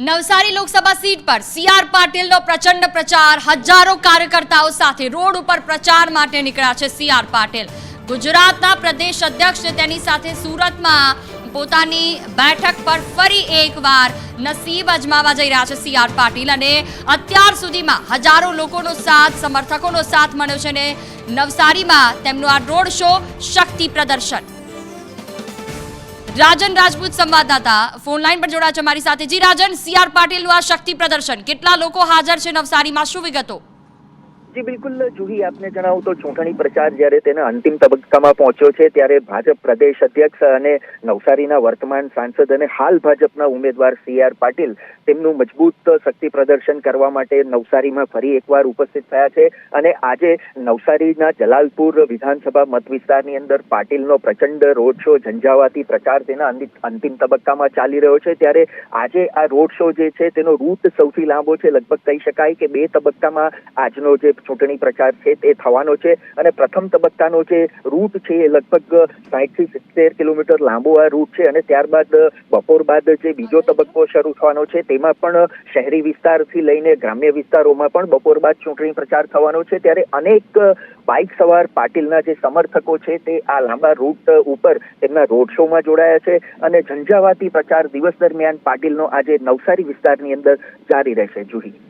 Navsari Lok Sabha seat પર CR પાટીલનો પ્રચંડ પ્રચાર. હજારો કાર્યકર્તાઓ સાથે રોડ ઉપર પ્રચાર માટે નીકળ્યા છે સીઆર પાટીલ. ગુજરાતના પ્રદેશ અધ્યક્ષ તેની સાથે સુરતમાં પોતાની બેઠક પર ફરી એકવાર નસીબ અજમાવા જઈ રહ્યા છે સીઆર પાટીલ અને અત્યાર સુધીમાં હજારો લોકોનો સાથ, સમર્થકોનો સાથ મળ્યો છે અને નવસારીમાં તેમનું આ રોડ શો શક્તિ પ્રદર્શન. રાજન રાજપૂત સંવાદદાતા, ફોન લાઈન પર જોડાયા છે મારી સાથે. જી રાજન, સીઆર પાટીલનું આ શક્તિ પ્રદર્શન. કેટલા લોકો હાજર છે નવસારીમાં? શું વિગતો? જી, બિલકુલ. જુહી આપને જણાવું તો ચૂંટણી પ્રચાર જ્યારે તેના અંતિમ તબક્કામાં પહોંચ્યો છે, ત્યારે ભાજપ પ્રદેશ અધ્યક્ષ અને નવસારીના વર્તમાન સાંસદ અને હાલ ભાજપના ઉમેદવાર સી આર પાટીલ તેમનું મજબૂત શક્તિ પ્રદર્શન કરવા માટે નવસારીમાં ફરી એકવાર ઉપસ્થિત થયા છે. અને આજે નવસારીના જલાલપુર વિધાનસભા મત વિસ્તારની અંદર પાટીલનો પ્રચંડ રોડ શો ઝંઝાવાતી પ્રચાર તેના અંતિમ તબક્કામાં ચાલી રહ્યો છે. ત્યારે આજે આ રોડ શો જે છે, તેનો રૂટ સૌથી લાંબો છે. લગભગ કહી શકાય કે બે તબક્કામાં આજનો જે ચૂંટણી પ્રચાર છે તે થવાનો છે અને પ્રથમ તબક્કાનો જે રૂટ છે એ લગભગ સાઠથી સિત્તેર કિલોમીટર લાંબો આ રૂટ છે અને ત્યારબાદ બપોર બાદ જે બીજો તબક્કો શરૂ થવાનો છે તેમાં પણ શહેરી વિસ્તારથી લઈને ગ્રામ્ય વિસ્તારોમાં પણ બપોર બાદ ચૂંટણી પ્રચાર થવાનો છે. ત્યારે અનેક બાઇક સવાર પાટીલના જે સમર્થકો છે તે આ લાંબા રૂટ ઉપર તેમના રોડ શોમાં જોડાયા છે અને ઝંઝાવાતી પ્રચાર દિવસ દરમિયાન પાટીલનો આજે નવસારી વિસ્તારની અંદર જારી રહેશે. જુહી.